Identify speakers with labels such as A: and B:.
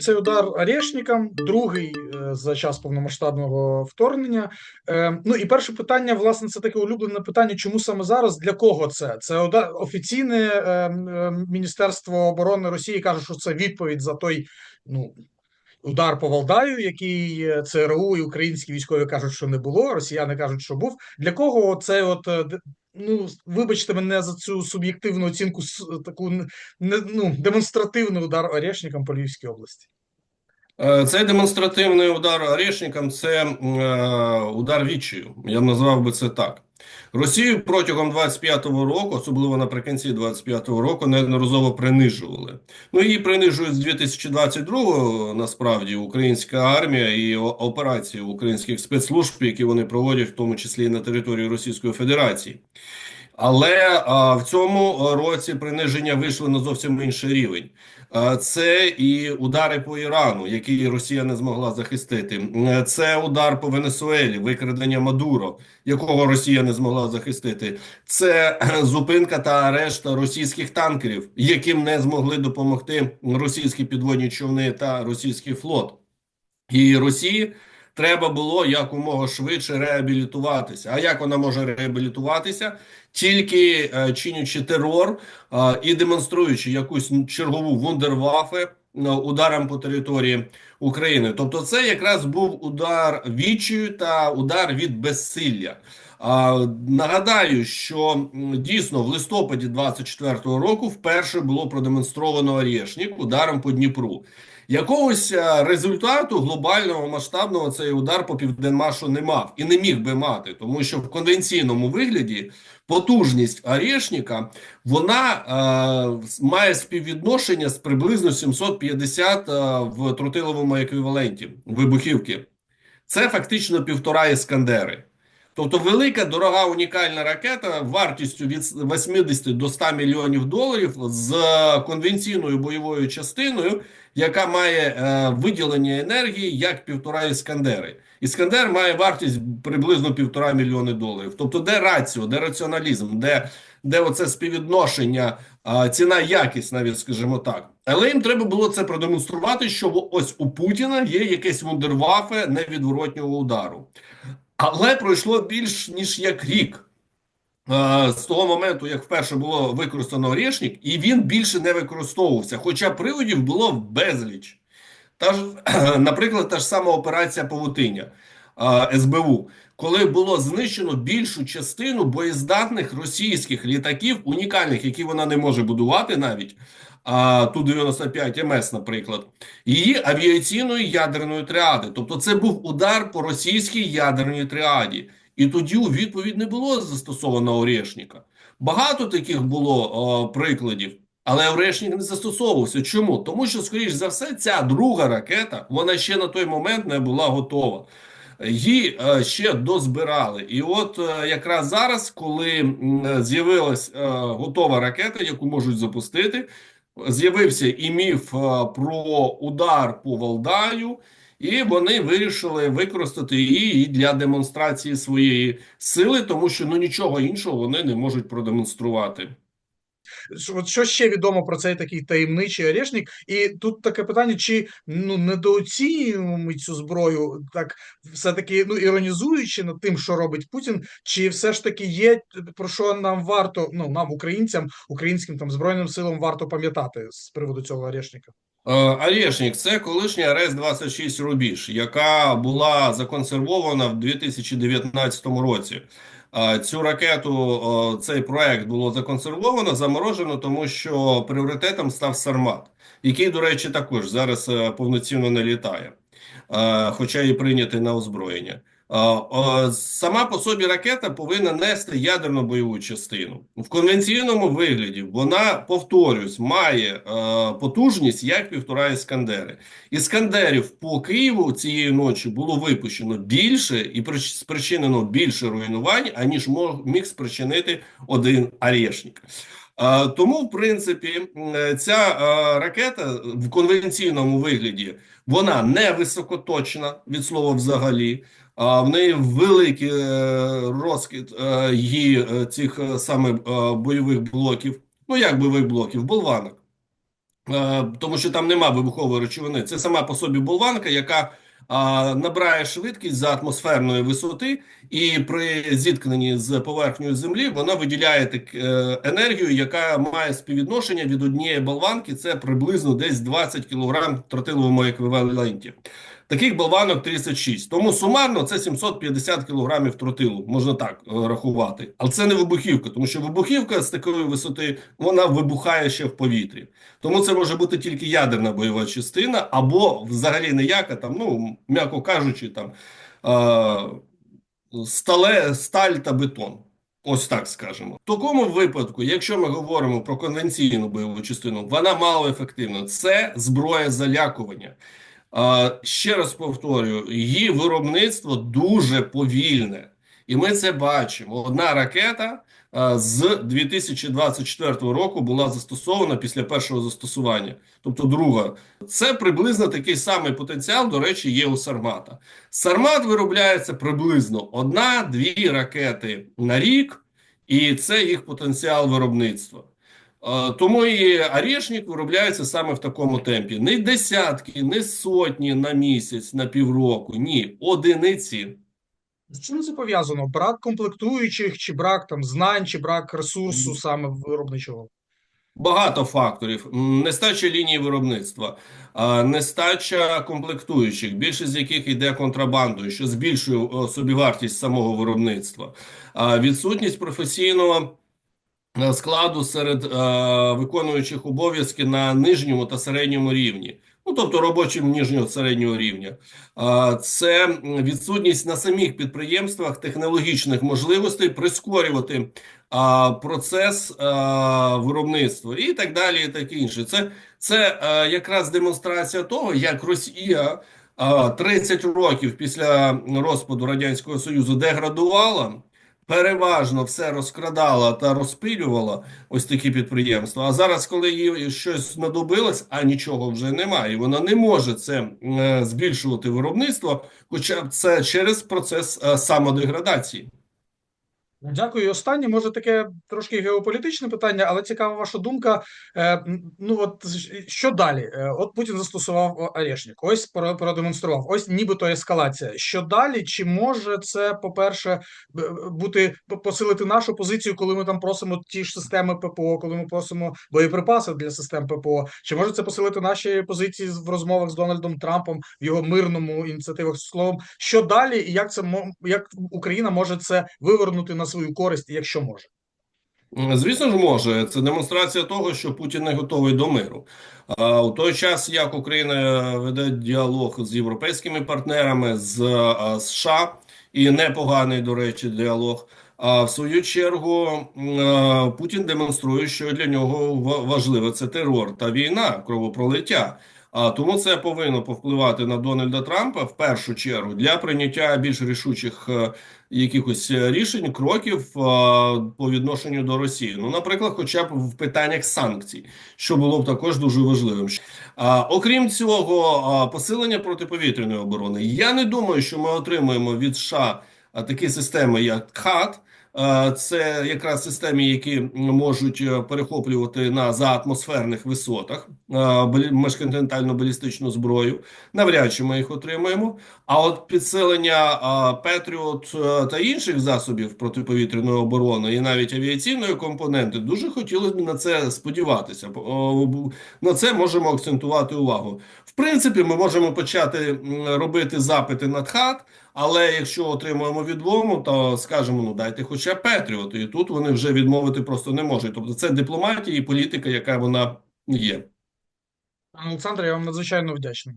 A: Цей удар Орешникам, другий е, за час повномасштабного вторгнення. Е, Ну і перше питання, власне, це таке улюблене питання: чому саме зараз? Для кого це? Це офіційне е, е, Міністерство оборони Росії каже, що це відповідь за той ну удар по Валдаю, який е, ЦРУ і українські військові кажуть, що не було. Росіяни кажуть, що був. Для кого це от е, ну вибачте мене за цю суб'єктивну оцінку, таку не ну демонстративний удар Орешникам по Львівській області?
B: Е, Цей демонстративний удар орешникам це е, удар відчаю. Я б назвав би це так. Росію протягом 25-го року, особливо наприкінці 25-го року, неодноразово принижували. Ну її принижують з 2022-го, насправді, українська армія і операції українських спецслужб, які вони проводять, в тому числі і на території Російської Федерації. Але а, в цьому році приниження вийшло на зовсім інший рівень. А, Це і удари по Ірану, які Росія не змогла захистити. Е, Це удар по Венесуелі, викрадення Мадуро, якого Росія не змогла захистити. Це зупинка та арешт російських танкерів, яким не змогли допомогти російські підводні човни та російський флот. І Росії треба було якомога швидше реабілітуватися. А як вона може реабілітуватися? Тільки е, чинячи терор е, і демонструючи якусь чергову вундервафе е, ударом по території України. Тобто, це якраз був удар відчаю та удар від безсилля. Нагадаю, що дійсно в листопаді 24-го року вперше було продемонстровано Орєшнік ударом по Дніпру. Якогось е, результату глобального масштабного цей удар по Південмашу не мав і не міг би мати, тому що в конвенційному вигляді потужність Орешника вона е, має співвідношення з приблизно 750 е, в тротиловому еквіваленті вибухівки. Це фактично півтора іскандери. Тобто велика, дорога, унікальна ракета вартістю від 80 до 100 мільйонів доларів з конвенційною бойовою частиною, яка має е, виділення енергії як півтора іскандери. Іскандер має вартість приблизно півтора мільйони доларів. Тобто, де раціо, де раціоналізм, де, де оце співвідношення, е, ціна якість, навіть скажімо так. Але їм треба було це продемонструвати, що ось у Путіна є якесь вундервафе невідворотнього удару. Але пройшло більш ніж як рік з того моменту, як вперше було використано Орешник, і він більше не використовувався. Хоча приводів було безліч. Та ж, наприклад, та ж сама операція Павутиння е, СБУ, коли було знищено більшу частину боєздатних російських літаків, унікальних, які вона не може будувати навіть. А Ту-95 МС, наприклад, її авіаційної ядерної тріади. Тобто, це був удар по російській ядерній тріаді. І тоді у відповідь не було застосовано Орешника. Багато таких було о, прикладів. Але Орешник не застосовувався. Чому? Тому що, скоріш за все, ця друга ракета вона ще на той момент не була готова. Її е, ще дозбирали. І от е, якраз зараз, коли е, з'явилась готова ракета, яку можуть запустити, з'явився і міф про удар по Валдаю, і вони вирішили використати її для демонстрації своєї сили, тому що ну нічого іншого вони не можуть продемонструвати.
A: От що ще відомо про цей такий таємничий Орешник? І тут таке питання: чи ну недооцінюємо ми цю зброю, так все-таки ну іронізуючи над тим, що робить Путін, чи все ж таки є про що нам варто, ну нам, українцям, українським там збройним силам варто пам'ятати з приводу цього Орешника?
B: Е, Орешник – це колишня РС-26 «Рубіж», яка була законсервована в 2019 році. Цю ракету, цей проект було законсервовано, заморожено, тому що пріоритетом став «Сармат», який, до речі, також зараз е, повноцінно не літає, е, хоча і прийнятий на озброєння. Е, Сама по собі ракета повинна нести ядерну бойову частину. В конвенційному вигляді вона, повторюсь, має е, потужність як півтора іскандери. Іскандерів по Києву цієї ночі було випущено більше і прич- спричинено більше руйнувань, аніж міг спричинити один Орешник. Е, Тому, в принципі, ця ракета в конвенційному вигляді вона не високоточна від слова взагалі. В неї великий е, розкид е, її е, цих саме бойових блоків. Ну як бойових блоків, болванок. тому що там нема вибухової речовини. Це сама по собі болванка, яка набирає швидкість за атмосферної висоти, і при зіткненні з поверхнею землі вона виділяє так, енергію, яка має співвідношення від однієї болванки. Це приблизно десь 20 кг в тротиловому еквіваленті. Таких болванок 36. Тому сумарно це 750 кг тротилу, можна так е, рахувати. Але це не вибухівка, тому що вибухівка з такої висоти вона вибухає ще в повітрі. Тому це може бути тільки ядерна бойова частина, або взагалі ніяка, там, ну, м'яко кажучи, там е, стале, сталь та бетон. Ось так скажемо. В такому випадку, якщо ми говоримо про конвенційну бойову частину, вона малоефективна. Це зброя залякування. Ще раз повторюю, її виробництво дуже повільне, і ми це бачимо. Одна ракета з 2024 року була застосована після першого застосування, тобто друга. Це приблизно такий самий потенціал, до речі, є у Сармата. Сармат виробляється приблизно одна-дві ракети на рік, і це їх потенціал виробництва. Е, Тому і орешник виробляється саме в такому темпі. Не десятки, не сотні на місяць, на півроку. Ні, одиниці.
A: З чим це пов'язано? Брак комплектуючих, чи брак там знань, чи брак ресурсу саме виробничого?
B: Багато факторів. Нестача лінії виробництва, нестача комплектуючих, більшість з яких йде контрабандою, що збільшує о, собівартість самого виробництва, відсутність професійного е, складу серед е, виконуючих обов'язки на нижньому та середньому рівні. Ну, тобто робочим ніжнього середнього рівня. А, Це відсутність на самих підприємствах технологічних можливостей прискорювати а, процес а, виробництва і так далі, і таке інше. Це, це якраз демонстрація того, як Росія а, 30 років після розпаду Радянського Союзу деградувала, переважно все розкрадала та розпилювала ось такі підприємства. А зараз, коли їй щось знадобилось, а нічого вже немає, вона не може це е, збільшувати виробництво, хоча це через процес е, самодеградації.
A: Дякую. І останнє, може, таке трошки геополітичне питання, але цікава ваша думка. Е, ну от що далі? Е, От Путін застосував Орешник, ось про- продемонстрував, ось нібито ескалація. Що далі? Чи може це, по-перше, бути посилити нашу позицію, коли ми там просимо ті ж системи ППО, коли ми просимо боєприпаси для систем ППО? Чи може це посилити наші позиції в розмовах з Дональдом Трампом в його мирному ініціативах словом? Що далі, і як це як Україна може це вивернути на свою користь, якщо може?
B: Звісно ж, може. Це демонстрація того, що Путін не готовий до миру. А у той час, як Україна веде діалог з європейськими партнерами, з США, і непоганий, до речі, діалог. А в свою чергу Путін демонструє, що для нього ва- важливе це терор та війна, кровопролиття. А тому це повинно повпливати на Дональда Трампа в першу чергу для прийняття більш рішучих е, якихось е, рішень, кроків е, по відношенню до Росії. Ну, наприклад, хоча б в питаннях санкцій, що було б також дуже важливим. А, окрім цього, посилення протиповітряної оборони. Я не думаю, що ми отримуємо від США такі системи, як КАТ. Е, Це якраз системи, які можуть е, перехоплювати на заатмосферних висотах е, балі- балістичну зброю. Навряд чи ми їх отримаємо. А от підсилення Петріот та інших засобів протиповітряної оборони і навіть авіаційної компоненти дуже хотілося б на це сподіватися. На це можемо акцентувати увагу. В принципі, ми можемо почати робити запити на ТХАТ, але якщо отримуємо відмову, то скажемо, ну дайте хоча Петріот. І тут вони вже відмовити просто не можуть. Тобто це дипломатія і політика, яка вона є.
A: Олександре, я вам надзвичайно вдячний.